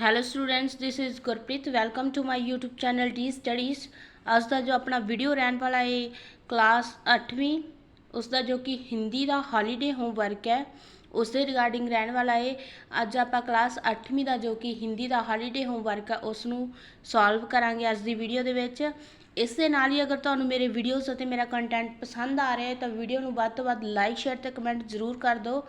Hello students this is Gurpreet welcome to my YouTube channel D studies ਅੱਜ ਦਾ ਜੋ ਆਪਣਾ ਵੀਡੀਓ ਰਹਿਣ ਵਾਲਾ ਹੈ ਕਲਾਸ 8ਵੀਂ ਉਸ ਦਾ ਜੋ ਕਿ ਹਿੰਦੀ ਦਾ ਹੌਲੀਡੇ ਹੋਮਵਰਕ ਹੈ, ਉਸ ਦੇ ਰਿਗਾਰਡਿੰਗ ਰਹਿਣ ਵਾਲਾ ਹੈ। ਅੱਜ ਆਪਾਂ ਕਲਾਸ 8ਵੀਂ ਦਾ ਜੋ ਕਿ ਹਿੰਦੀ ਦਾ ਹੌਲੀਡੇ ਹੋਮਵਰਕ ਹੈ ਉਸ ਨੂੰ ਸੋਲਵ ਕਰਾਂਗੇ ਅੱਜ ਦੀ ਵੀਡੀਓ ਦੇ ਵਿੱਚ। ਇਸ ਦੇ ਨਾਲ ਹੀ ਅਗਰ ਤੁਹਾਨੂੰ ਮੇਰੇ ਵੀਡੀਓਜ਼ ਅਤੇ ਮੇਰਾ ਕੰਟੈਂਟ ਪਸੰਦ ਆ ਰਿਹਾ ਹੈ, ਤਾਂ ਵੀਡੀਓ ਨੂੰ ਵੱਧ ਤੋਂ ਵੱਧ ਲਾਈਕ ਸ਼ੇਅਰ ਤੇ ਕਮੈਂਟ ਜ਼ਰੂਰ ਕਰ ਦਿਓ।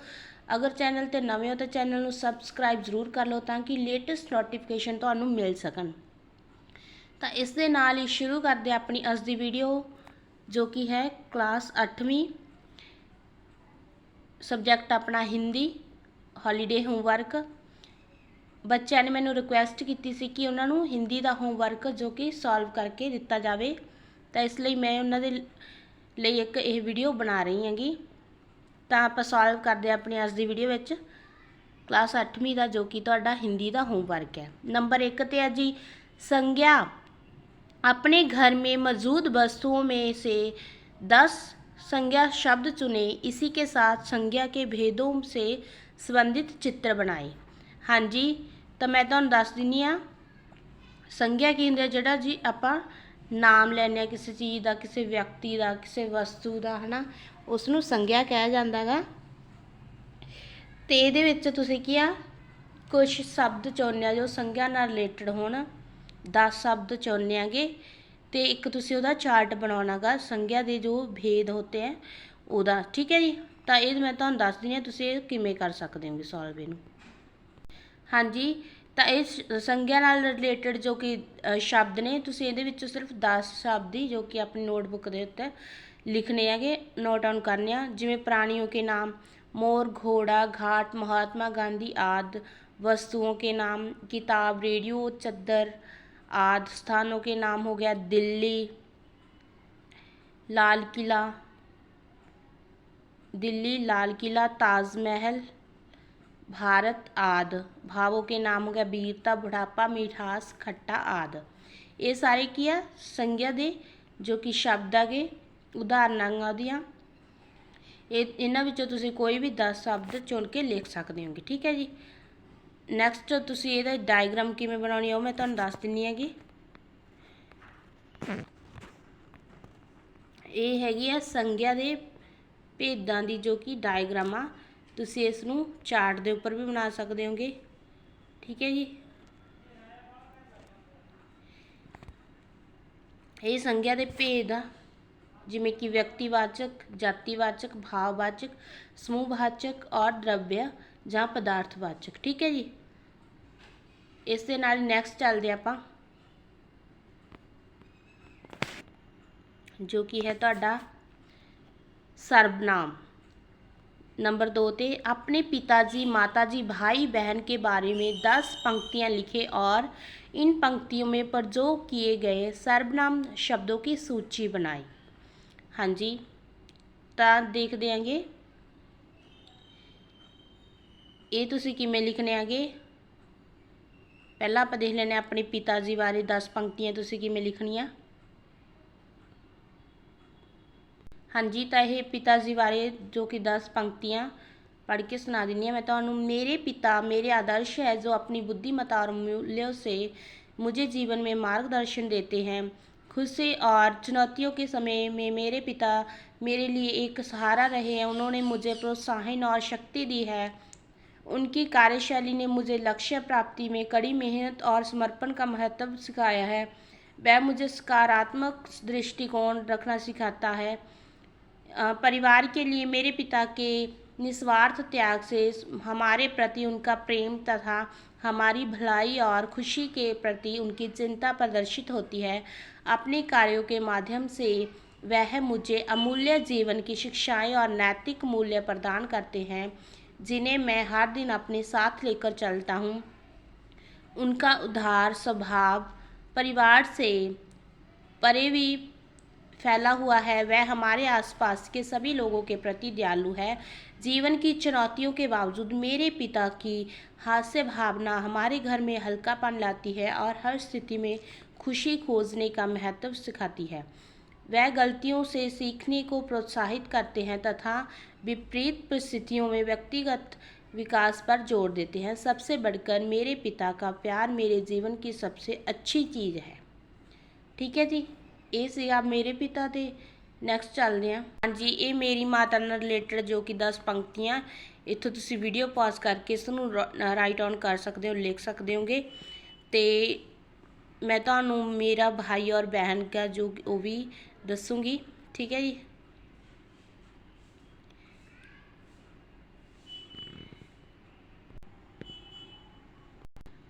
ਅਗਰ ਚੈਨਲ ਤੇ ਨਵੇਂ ਹੋ ਤਾਂ ਚੈਨਲ ਨੂੰ ਸਬਸਕ੍ਰਾਈਬ ਜ਼ਰੂਰ ਕਰ ਲਓ ਤਾਂ ਕਿ ਲੇਟੈਸਟ ਨੋਟੀਫਿਕੇਸ਼ਨ ਤੁਹਾਨੂੰ ਮਿਲ ਸਕਣ। ਤਾਂ ਇਸ ਦੇ ਨਾਲ ਹੀ ਸ਼ੁਰੂ ਕਰਦੇ ਆਪਣੀ ਅੱਜ ਦੀ ਵੀਡੀਓ ਜੋ ਕਿ ਹੈ ਕਲਾਸ 8ਵੀਂ ਸਬਜੈਕਟ ਆਪਣਾ ਹਿੰਦੀ ਹੌਲੀਡੇ ਹੋਮਵਰਕ ਬੱਚਿਆਂ ਨੇ ਮੈਨੂੰ ਰਿਕੁਐਸਟ ਕੀਤੀ ਸੀ ਕਿ ਉਹਨਾਂ ਨੂੰ ਹਿੰਦੀ ਦਾ ਹੋਮਵਰਕ ਜੋ ਕਿ ਸੋਲਵ ਕਰਕੇ ਦਿੱਤਾ ਜਾਵੇ। ਤਾਂ ਇਸ ਲਈ ਮੈਂ ਉਹਨਾਂ ਦੇ ਲਈ ਇੱਕ ਇਹ ਵੀਡੀਓ ਬਣਾ ਰਹੀ ਹਾਂਗੀ। ਤਾਂ ਆਪਾਂ ਸੋਲਵ ਕਰਦੇ ਹਾਂ ਆਪਣੀ ਅੱਜ ਦੀ ਵੀਡੀਓ ਵਿੱਚ ਕਲਾਸ 8ਵੀਂ ਦਾ ਜੋ ਕਿ ਤੁਹਾਡਾ ਹਿੰਦੀ ਦਾ ਹੋਮਵਰਕ ਹੈ ਨੰਬਰ 1 ਤੇ ਹੈ ਜੀ संज्ञा अपने घर में मौजूद वस्तुओं में से दस संज्ञा शब्द चुने इसी के साथ संज्ञा के भेदों से संबंधित चित्र बनाए हाँ जी ਤਾਂ ਮੈਂ ਤੁਹਾਨੂੰ ਦੱਸ ਦਿੰਨੀ ਆ ਸੰਗਿਆ ਕੀ ਹੁੰਦਾ ਜਿਹੜਾ ਜੀ ਆਪਾਂ ਨਾਮ ਲੈਂਦੇ ਹਾਂ ਕਿਸੇ ਚੀਜ਼ ਦਾ, ਕਿਸੇ ਵਿਅਕਤੀ ਦਾ, ਕਿਸੇ ਵਸਤੂ ਦਾ, ਹਨਾ? ਉਸ ਨੂੰ ਸੰਗਿਆ ਕਿਹਾ ਜਾਂਦਾ ਜਾਂਦਾਗਾ ਤੇ ਇਹਦੇ ਵਿੱਚ ਤੁਸੀਂ ਕੀ ਆ? ਕੁਝ ਸ਼ਬਦ ਚੁਣਨੇ ਆ ਜੋ ਸੰਗਿਆ ਨਾਲ ਰਿਲੇਟਡ ਹੋਣ। 10 ਸ਼ਬਦ ਚੁਣਨੇ ਆਗੇ। ਤੇ ਇੱਕ ਤੁਸੀਂ ਉਹਦਾ ਚਾਰਟ ਬਣਾਉਣਾਗਾ ਸੰਗਿਆ ਦੇ ਜੋ ਭੇਦ ਹੁੰਦੇ ਆ, ਉਹਦਾ। ਠੀਕ ਹੈ ਜੀ? ਤਾਂ ਇਹ ਮੈਂ ਤੁਹਾਨੂੰ ਦੱਸ ਦਿੰਨੀ ਆ ਤੁਸੀਂ ਇਹ ਕਿਵੇਂ ਕਰ ਸਕਦੇ ਹੋਗੇ ਸੋਲਵ ਇਹਨੂੰ। ਹਾਂਜੀ ਤਾਂ ਇਸ ਸੰਗਿਆ ਨਾਲ ਰਿਲੇਟਡ ਜੋ ਕਿ ਅ, ਸ਼ਬਦ ਨੇ ਤੁਸੀਂ ਇਹਦੇ ਵਿੱਚੋਂ ਸਿਰਫ 10 ਸ਼ਬਦ ਹੀ ਜੋ ਕਿ ਆਪਣੀ ਨੋਟਬੁੱਕ ਦੇ ਉੱਤੇ ਲਿਖਣੇ ਹੈਗੇ ਨੋਟ ਡਾਊਨ ਕਰਨੇ ਆ ਜਿਵੇਂ ਪ੍ਰਾਣੀਆਂ ਕੇ ਨਾਮ मोर घोड़ा घाट महात्मा गांधी आदि वस्तुओं के नाम किताब रेडियो चद्दर आदि स्थानों के नाम हो गया दिल्ली लाल किला दिल्ली लाल किला ताजमहल भारत आदि भावों के नाम हो गया वीरता बुढ़ापा मिठास खट्टा आदि ਇਹ ਸਾਰੇ ਕੀ ਆ ਸੰਗਿਆ ਦੇ ਜੋ ਕਿ ਸ਼ਬਦ ਆਗੇ ਉਦਾਹਰਨਾਂ ਗਾ ਉਹਦੀਆਂ ਇਹ ਇਹਨਾਂ ਵਿੱਚੋਂ ਤੁਸੀਂ ਕੋਈ ਵੀ 10 ਸ਼ਬਦ ਚੁਣ ਕੇ ਲਿਖ ਸਕਦੇ ਹੋਗੇ ਠੀਕ ਹੈ ਜੀ ਨੈਕਸਟ ਤੁਸੀਂ ਇਹਦਾ ਡਾਇਗਰਾਮ ਕਿਵੇਂ ਬਣਾਉਣੀ ਆ ਉਹ ਮੈਂ ਤੁਹਾਨੂੰ ਦੱਸ ਦਿੰਨੀ ਹੈਗੀ ਇਹ ਹੈਗੀ ਆ ਸੰਗਿਆ ਦੇ ਭੇਦਾਂ ਦੀ ਜੋ ਕਿ ਡਾਇਗਰਾਮ ਆ ਤੁਸੀਂ ਇਸ ਨੂੰ ਚਾਰਟ ਦੇ ਉੱਪਰ ਵੀ ਬਣਾ ਸਕਦੇ ਹੋਗੇ। ਠੀਕ ਹੈ ਜੀ। ਇਹ ਸੰਗਿਆ ਦੇ ਭੇਦ ਆ। ਜਿਵੇਂ ਕਿ ਵਿਅਕਤੀਵਾਚਕ, ਜਾਤੀਵਾਚਕ, ਭਾਵਵਾਚਕ, ਸਮੂਹਵਾਚਕ ਔਰ ਦ੍ਰਵਯ ਜਾਂ ਪਦਾਰਥਵਾਚਕ। ਠੀਕ ਹੈ ਜੀ। ਇਸ ਦੇ ਨਾਲ ਨੈਕਸਟ ਚੱਲਦੇ ਆਪਾਂ। ਜੋ ਕਿ ਹੈ ਤੁਹਾਡਾ ਸਰਬਨਾਮ। नंबर दो थे अपने पिताजी माताजी भाई बहन के बारे में दस पंक्तियाँ लिखे और इन पंक्तियों में प्रयोग किए गए सर्वनाम शब्दों की सूची बनाई हाँ जी ਤਾਂ ਦੇਖਦੇ ਆਂਗੇ ਇਹ ਤੁਸੀਂ ਕਿਵੇਂ ਲਿਖਣੇ ਆਗੇ ਪਹਿਲਾਂ ਆਪਾਂ ਦੇਖ ਲੈਨੇ ਆਪਣੇ ਪਿਤਾ ਜੀ ਬਾਰੇ 10 ਪੰਕਤੀਆਂ ਤੁਸੀਂ ਕਿਵੇਂ ਲਿਖਣੀਆਂ ਹਾਂਜੀ ਤਾਂ ਇਹ ਪਿਤਾ ਜੀ ਬਾਰੇ ਜੋ ਕਿ 10 ਪੰਕਤੀਆਂ पढ़ के सुना देनी है मैं तो मेरे पिता मेरे आदर्श है जो अपनी बुद्धिमत्ता और मूल्यों से मुझे जीवन में मार्गदर्शन देते हैं खुशी और चुनौतियों के समय में मेरे पिता मेरे लिए एक सहारा रहे हैं उन्होंने मुझे प्रोत्साहन और शक्ति दी है उनकी कार्यशैली ने मुझे लक्ष्य प्राप्ति में कड़ी मेहनत और समर्पण का महत्व सिखाया है वह मुझे सकारात्मक दृष्टिकोण रखना सिखाता है अ, परिवार के लिए, मेरे पिता के निस्वार्थ त्याग से हमारे प्रति उनका प्रेम तथा हमारी भलाई और खुशी के प्रति उनकी चिंता प्रदर्शित होती है। अपने कार्यों के माध्यम से वह मुझे अमूल्य जीवन की शिक्षाएँ और नैतिक मूल्य प्रदान करते हैं, जिन्हें मैं हर दिन अपने साथ लेकर चलता हूँ। उनका उदार स्वभाव परिवार से परे भी फैला हुआ है, वह हमारे आसपास के सभी लोगों के प्रति दयालु है। जीवन की चुनौतियों के बावजूद मेरे पिता की हास्य भावना हमारे घर में हल्कापन लाती है और हर स्थिति में खुशी खोजने का महत्व सिखाती है। वह गलतियों से सीखने को प्रोत्साहित करते हैं तथा विपरीत परिस्थितियों में व्यक्तिगत विकास पर ज़ोर देते हैं। सबसे बढ़कर मेरे पिता का प्यार मेरे जीवन की सबसे अच्छी चीज़ है। ठीक है जी? ਇਹ ਸੀਗਾ ਮੇਰੇ ਪਿਤਾ ਤੇ। ਨੈਕਸਟ ਚੱਲਦੇ ਹਾਂ। ਹਾਂਜੀ, ਇਹ ਮੇਰੀ ਮਾਤਾ ਨਾਲ ਰਿਲੇਟਡ ਜੋ ਕਿ 10 ਪੰਕਤੀਆਂ। ਇੱਥੋਂ ਤੁਸੀਂ ਵੀਡੀਓ ਪਾਜ਼ ਕਰਕੇ ਇਸ ਨੂੰ ਰਾਈਟ ਆਨ ਕਰ ਸਕਦੇ ਹੋ, ਲਿਖ ਸਕਦੇ ਹੋਗੇ। ਤੇ ਮੈਂ ਤੁਹਾਨੂੰ ਮੇਰਾ ਭਾਈ ਔਰ ਬਹਿਨ ਦਾ ਜੋ ਉਹ ਵੀ ਦੱਸੂਗੀ। ਠੀਕ ਹੈ ਜੀ?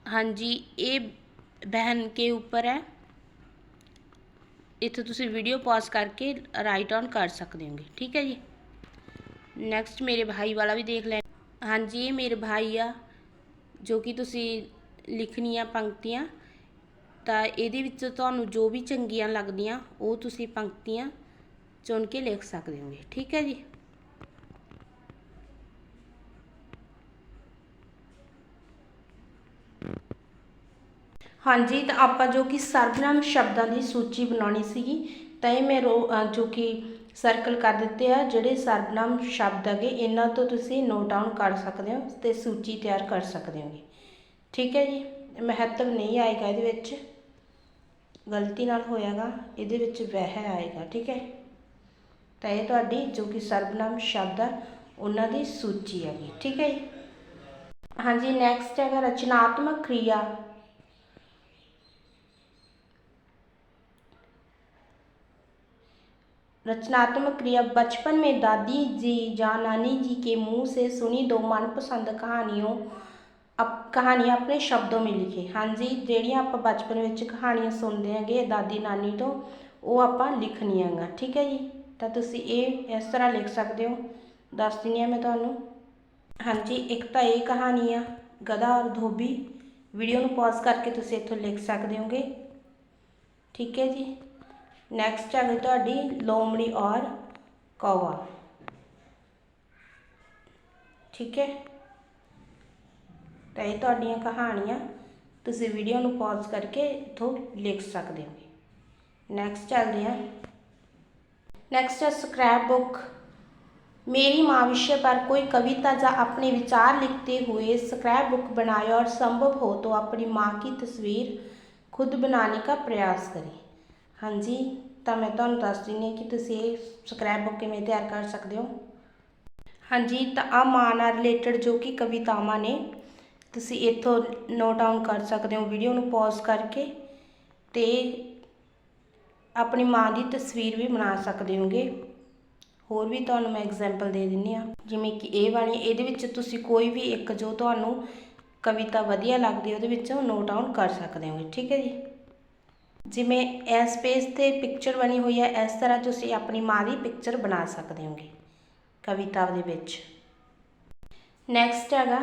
ਹਾਂਜੀ, ਇਹ ਬਹਿਨ ਕੇ ਉੱਪਰ ਹੈ। ਇੱਥੇ ਤੁਸੀਂ ਵੀਡੀਓ ਪਾਜ਼ ਕਰਕੇ ਰਾਈਟ ਔਨ ਕਰ ਸਕਦੇ ਹੋਗੇ। ਠੀਕ ਹੈ ਜੀ? ਨੈਕਸਟ ਮੇਰੇ ਭਾਈ ਵਾਲਾ ਵੀ ਦੇਖ ਲੈ ਹਾਂਜੀ, ਇਹ ਮੇਰੇ ਭਾਈ ਆ, ਜੋ ਕਿ ਤੁਸੀਂ ਲਿਖਣੀਆਂ ਪੰਕਤੀਆਂ, ਤਾਂ ਇਹਦੇ ਵਿੱਚ ਤੁਹਾਨੂੰ ਜੋ ਵੀ ਚੰਗੀਆਂ ਲੱਗਦੀਆਂ, ਉਹ ਤੁਸੀਂ ਪੰਕਤੀਆਂ ਚੁਣ ਕੇ ਲਿਖ ਸਕਦੇ ਹੋਗੇ। ਠੀਕ ਹੈ ਜੀ? ਹਾਂਜੀ, ਤਾਂ ਆਪਾਂ ਜੋ ਕਿ ਸਰਵਨਾਮ ਸ਼ਬਦਾਂ ਦੀ ਸੂਚੀ ਬਣਾਉਣੀ ਸੀਗੀ, ਤਾਂ ਇਹ ਮੈਂ ਰੋ ਜੋ ਕਿ ਸਰਕਲ ਕਰ ਦਿੱਤੇ ਆ, ਜਿਹੜੇ ਸਰਵਨਾਮ ਸ਼ਬਦ ਹੈਗੇ, ਇਹਨਾਂ ਤੋਂ ਤੁਸੀਂ ਨੋਟ ਡਾਊਨ ਕਰ ਸਕਦੇ ਹੋ ਤੇ ਸੂਚੀ ਤਿਆਰ ਕਰ ਸਕਦੇ ਹੋਗੇ। ਠੀਕ ਹੈ ਜੀ? ਮਹੱਤਵ ਨਹੀਂ ਆਏਗਾ ਇਹਦੇ ਵਿੱਚ। ਗਲਤੀ ਨਾਲ ਹੋਇਆਗਾ, ਇਹਦੇ ਵਿੱਚ ਵਹਿ ਆਏਗਾ, ਠੀਕ ਹੈ? ਤਾਂ ਇਹ ਤੁਹਾਡੀ ਜੋ ਕਿ ਸਰਬਨਾਮ ਸ਼ਬਦ ਆ, ਉਹਨਾਂ ਦੀ ਸੂਚੀ ਹੈਗੀ, ਠੀਕ ਹੈ ਜੀ? ਹਾਂਜੀ ਨੈਕਸਟ ਹੈਗਾ ਰਚਨਾਤਮਕ ਕ੍ਰਿਆ। रचनात्मक क्रिया बचपन में दादी जी या नानी जी के मुंह से सुनी दो मनपसंद ਕਹਾਣੀਆਂ ਅਪ ਕਹਾਣੀਆਂ ਆਪਣੇ ਸ਼ਬਦੋਂ ਵਿੱਚ ਲਿਖੇ ਹਾਂਜੀ ਜਿਹੜੀਆਂ ਆਪਾਂ ਬਚਪਨ ਵਿੱਚ ਕਹਾਣੀਆਂ ਸੁਣਦੇ ਹੈਗੇ ਦਾਦੀ ਨਾਨੀ ਤੋਂ ਉਹ ਆਪਾਂ ਲਿਖਣੀਆਂ ਗਾ ਠੀਕ ਹੈ ਜੀ ਤਾਂ ਤੁਸੀਂ ਇਹ ਇਸ ਤਰ੍ਹਾਂ ਲਿਖ ਸਕਦੇ ਹੋ ਦੱਸ ਦਿੰਦੀ ਹਾਂ ਮੈਂ ਤੁਹਾਨੂੰ ਹਾਂਜੀ ਇੱਕ ਤਾਂ ਇਹ ਕਹਾਣੀ ਆ ਗਧਾ ਔਰ ਧੋਬੀ ਵੀਡੀਓ ਨੂੰ ਪੌਜ਼ ਕਰਕੇ ਤੁਸੀਂ ਇੱਥੋਂ ਲਿਖ ਸਕਦੇ ਹੋਗੇ ਠੀਕ ਹੈ ਜੀ ਨੈਕਸਟ ਹੈ ਤੁਹਾਡੀ ਲੋਮੜੀ ਔਰ ਕੌਵਾ ਠੀਕ ਹੈ ਤਾਂ ਇਹ ਤੁਹਾਡੀਆਂ ਕਹਾਣੀਆਂ ਤੁਸੀਂ ਵੀਡੀਓ ਨੂੰ ਪੌਜ਼ ਕਰਕੇ ਇੱਥੋਂ ਲਿਖ ਸਕਦੇ ਹੋ ਨੈਕਸਟ ਚੱਲਦੇ ਹਾਂ नेक्स्ट है स्क्रैप बुक मेरी माँ विषय पर कोई कविता या अपने विचार लिखते हुए स्क्रैप बुक बनाए और संभव हो तो अपनी माँ की तस्वीर खुद बनाने का प्रयास करें ਹਾਂਜੀ, ਤਾਂ ਮੈਂ ਤੁਹਾਨੂੰ ਦੱਸ ਦਿੰਦੀ ਹਾਂ ਕਿ ਤੁਸੀਂ ਇਹ ਸਕ੍ਰੈਪ ਬੁੱਕ ਕਿਵੇਂ ਤਿਆਰ ਕਰ ਸਕਦੇ ਹੋ। ਹਾਂਜੀ, ਤਾਂ ਆ ਮਾਂ ਨਾਲ ਰਿਲੇਟਡ ਜੋ ਕਿ ਕਵਿਤਾਵਾਂ ਨੇ, ਤੁਸੀਂ ਇੱਥੋਂ ਨੋਟ ਡਾਊਨ ਕਰ ਸਕਦੇ ਹੋ ਵੀਡੀਓ ਨੂੰ ਪੌਜ਼ ਕਰਕੇ ਤੇ ਆਪਣੀ ਮਾਂ ਦੀ ਤਸਵੀਰ ਵੀ ਬਣਾ ਸਕਦੇ ਹੋਗੇ। ਹੋਰ ਵੀ ਤੁਹਾਨੂੰ ਮੈਂ ਐਗਜ਼ਾਮਪਲ ਦੇ ਦਿੰਨੀ ਆ ਜਿਵੇਂ ਕਿ ਇਹ ਵਾਲੀ, ਇਹਦੇ ਵਿੱਚ ਤੁਸੀਂ ਕੋਈ ਵੀ ਇੱਕ ਜੋ ਤੁਹਾਨੂੰ ਕਵਿਤਾ ਵਧੀਆ ਲੱਗਦੀ ਉਹਦੇ ਵਿੱਚੋਂ ਨੋਟ ਡਾਊਨ ਕਰ ਸਕਦੇ ਹੋਗੇ, ਠੀਕ ਹੈ ਜੀ। ਜਿਵੇਂ ਇਸ ਪੇਜ ਤੇ ਪਿਕਚਰ ਬਣੀ ਹੋਈ ਹੈ ਇਸ ਤਰ੍ਹਾਂ ਤੁਸੀਂ ਆਪਣੀ ਮਾਂ ਦੀ ਪਿਕਚਰ ਬਣਾ ਸਕਦੇ ਹੋਗੇ कविता ਦੇ ਵਿੱਚ नेक्स्ट हैगा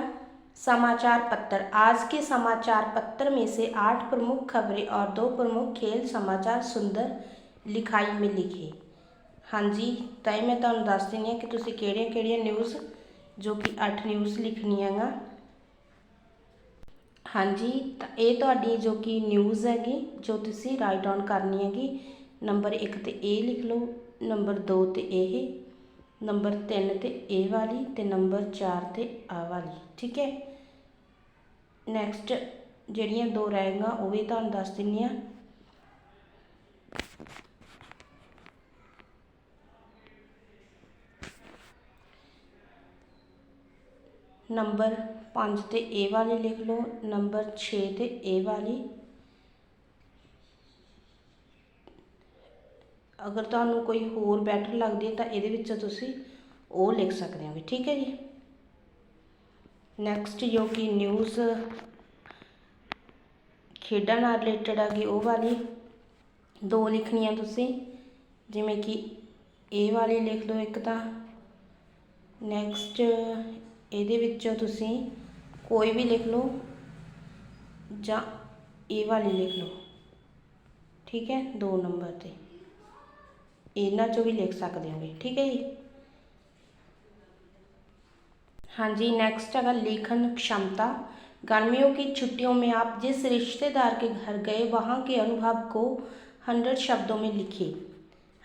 समाचार पत्र आज के समाचार पत्र में से आठ प्रमुख खबरें और दो प्रमुख खेल समाचार सुंदर ਲਿਖਾਈ में लिखे ਹਾਂਜੀ ਤਾਂ ਇਹ ਮੈਂ ਤੁਹਾਨੂੰ ਦੱਸ ਦਿੰਦੀ ਹਾਂ ਕਿ ਤੁਸੀਂ ਕਿਹੜੀਆਂ ਕਿਹੜੀਆਂ ਨਿਊਜ਼ ਜੋ ਕਿ 8 ਨਿਊਜ਼ ਲਿਖਣੀਆਂ ਗਾ ਹਾਂਜੀ, ਤਾਂ ਇਹ ਤੁਹਾਡੀ ਜੋ ਕਿ ਨਿਊਜ਼ ਹੈਗੀ, ਜੋ ਤੁਸੀਂ ਰਾਈਟ ਡਾਊਨ ਕਰਨੀ ਹੈਗੀ ਨੰਬਰ 1 ਤੇ ਇਹ ਲਿਖ ਲਓ ਨੰਬਰ 2 ਤੇ ਇਹ ਨੰਬਰ 3 ਤੇ ਇਹ ਵਾਲੀ ਤੇ ਨੰਬਰ 4 ਤੇ ਆ ਵਾਲੀ, ਠੀਕ ਹੈ? ਨੈਕਸਟ ਜਿਹੜੀਆਂ ਦੋ ਰਹੇਗਾ ਉਹ ਵੀ ਤੁਹਾਨੂੰ ਦੱਸ ਦਿੰਨੀ ਆ ਨੰਬਰ ਪੰਜ ਤੇ ਇਹ ਵਾਲੀ ਲਿਖ ਲਓ ਨੰਬਰ 6 ਤੇ ਇਹ ਵਾਲੀ। ਅਗਰ ਤੁਹਾਨੂੰ ਕੋਈ ਹੋਰ ਬੈਟਰ ਲੱਗਦੀ ਹੈ ਤਾਂ ਇਹਦੇ ਵਿੱਚ ਤੁਸੀਂ ਉਹ ਲਿਖ ਸਕਦੇ ਹੋ ਠੀਕ ਹੈ ਜੀ? ਨੈਕਸਟ ਜੋ ਕਿ ਨਿਊਜ਼ ਖੇਡਾਂ ਨਾਲ ਰਿਲੇਟਡ ਗਈ ਉਹ ਵਾਲੀ। ਦੋ ਲਿਖਣੀਆਂ ਤੁਸੀਂ, ਜਿਵੇਂ ਕਿ ਇਹ ਵਾਲੀ ਲਿਖ ਲਓ ਇੱਕ ਤਾਂ। ਨੈਕਸਟ ਇਹਦੇ ਵਿੱਚੋਂ ਤੁਸੀਂ ਕੋਈ ਵੀ ਲਿਖ ਲਓ ਜਾਂ ਇਹ ਵਾਲੀ ਲਿਖ ਲਓ ਠੀਕ ਹੈ ਦੋ ਨੰਬਰ ਤੇ ਇਹਨਾਂ ਚੋਂ ਵੀ ਲਿਖ ਸਕਦੇ ਹੋਗੇ ਠੀਕ ਹੈ ਜੀ हाँ जी नेक्स्ट है लेखन क्षमता गर्मियों की छुट्टियों में आप जिस रिश्तेदार के घर गए वहाँ के अनुभव को हंड्रेड शब्दों में लिखे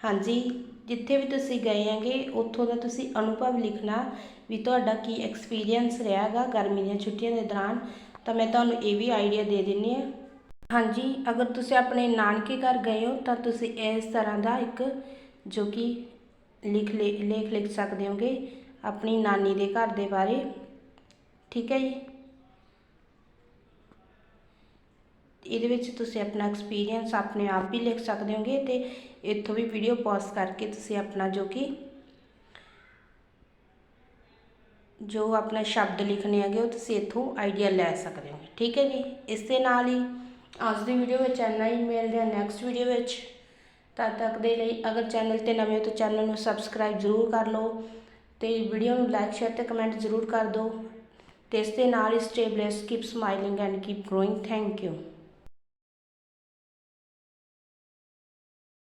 ਹਾਂਜੀ, ਜਿੱਥੇ ਵੀ ਤੁਸੀਂ ਗਏ ਹੈਗੇ, ਉੱਥੋਂ ਦਾ ਤੁਸੀਂ ਅਨੁਭਵ ਲਿਖਣਾ ਵੀ ਤੁਹਾਡਾ ਕੀ ਐਕਸਪੀਰੀਅੰਸ ਰਿਹਾ ਗਾ ਗਰਮੀ ਦੀਆਂ ਛੁੱਟੀਆਂ ਦੇ ਦੌਰਾਨ, ਤਾਂ ਮੈਂ ਤੁਹਾਨੂੰ ਇਹ ਵੀ ਆਈਡੀਆ ਦੇ ਦਿੰਨੀ ਹਾਂ। ਹਾਂਜੀ, ਅਗਰ ਤੁਸੀਂ ਆਪਣੇ ਨਾਨਕੇ ਘਰ ਗਏ ਹੋ, ਤਾਂ ਤੁਸੀਂ ਇਸ ਤਰ੍ਹਾਂ ਦਾ ਇੱਕ ਜੋ ਕਿ ਲਿਖ ਲੇ, ਲੇਖ ਲਿਖ ਸਕਦੇ ਹੋਗੇ ਆਪਣੀ ਨਾਨੀ ਦੇ ਘਰ ਦੇ ਬਾਰੇ। ਠੀਕ ਹੈ ਜੀ? ਇਹਦੇ ਵਿੱਚ ਤੁਸੀਂ ਆਪਣਾ ਐਕਸਪੀਰੀਅੰਸ ਆਪਣੇ ਆਪ ਵੀ ਲਿਖ ਸਕਦੇ ਹੋਗੇ ਤੇ ਇੱਥੋਂ ਵੀ ਵੀਡੀਓ ਪੌਜ਼ ਕਰਕੇ ਤੁਸੀਂ ਆਪਣਾ ਜੋ ਕਿ ਜੋ ਆਪਣਾ ਸ਼ਬਦ ਲਿਖਣੇ ਹੈਗੇ, ਉਹ ਤੁਸੀਂ ਇੱਥੋਂ ਆਈਡੀਆ ਲੈ ਸਕਦੇ ਹੋ ਠੀਕ ਹੈ ਜੀ? ਇਸ ਦੇ ਨਾਲ ਹੀ ਅੱਜ ਦੀ ਵੀਡੀਓ ਵਿੱਚ ਇੰਨਾ ਹੀ। ਮਿਲਦੇ ਹਾਂ ਨੈਕਸਟ ਵੀਡੀਓ ਵਿੱਚ। ਤਦ ਤੱਕ ਦੇ ਲਈ ਅਗਰ ਚੈਨਲ ਤੇ ਨਵੇਂ ਹੋ ਤਾਂ ਚੈਨਲ ਨੂੰ ਸਬਸਕ੍ਰਾਈਬ ਜ਼ਰੂਰ ਕਰ ਲਓ ਤੇ ਵੀਡੀਓ ਨੂੰ ਲਾਈਕ ਸ਼ੇਅਰ ਤੇ ਕਮੈਂਟ ਜ਼ਰੂਰ ਕਰ ਦਿਓ। ਤੇ ਇਸ ਦੇ ਨਾਲ ਹੀ stay blessed keep smiling and keep growing thank you